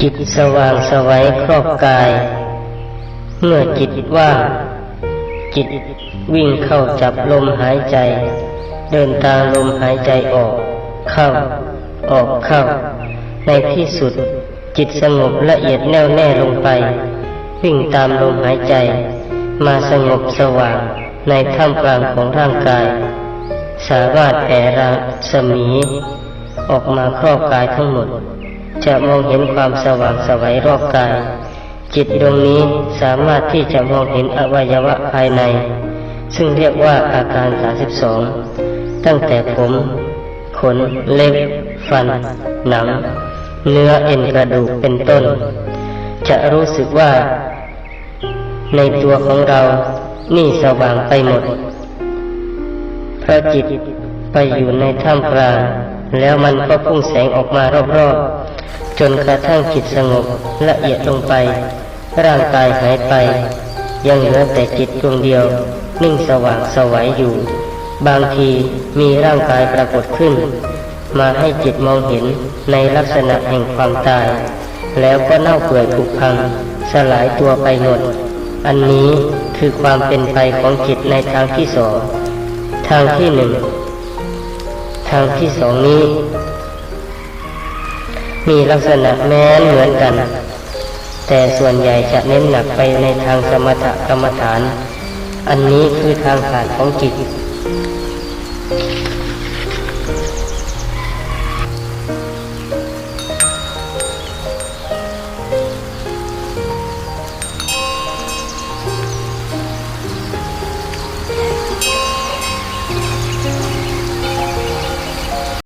จิตสว่างสวัยครอบกาย เมื่อจิตว่าง จิตวิ่งเข้าจับลมหายใจ เดินตามลมหายใจออก เข้า ออกเข้า ในที่สุด จิตสงบละเอียดแน่วแน่ลงไป วิ่งตามลมหายใจ มาสงบสว่างในท่ามกลางของร่างกาย สามารถแผ่รัศมี ออกมาครอบกายทั้งหมด จะมองเห็นความสว่างสวัยรอบกาย จิตดวงนี้สามารถที่จะมองเห็นอวัยวะภายใน ซึ่งเรียกว่าอาการ 32 ตั้งแต่ผม ขน เล็บ ฟัน หนัง เนื้อเอ็นกระดูกเป็นต้น จะรู้สึกว่า ในตัวของเรานี่สว่างไปหมดพระจิตไปอยู่ในท่ามกลาง แล้วมันก็พุ่งแสงออกมารอบๆ จนกระทั่งจิตสงบละเอียดลงไป ร่างกายหายไป ยังเหลือแต่จิตดวงเดียว นิ่งสว่างสวัยอยู่ บางทีมีร่างกายปรากฏขึ้น มาให้จิตมองเห็นในลักษณะแห่งความตาย แล้วก็เน่าเปื่อยผุพัง สลายตัวไปหมด อันนี้คือความเป็นไปของจิตในทางที่สอง ทางที่หนึ่ง ทางที่สองนี้ มีลักษณะแม้นเหมือนกัน แต่ส่วนใหญ่จะเน้นหนักไปในทางสมถกรรมฐาน อันนี้คือทางผ่านของจิต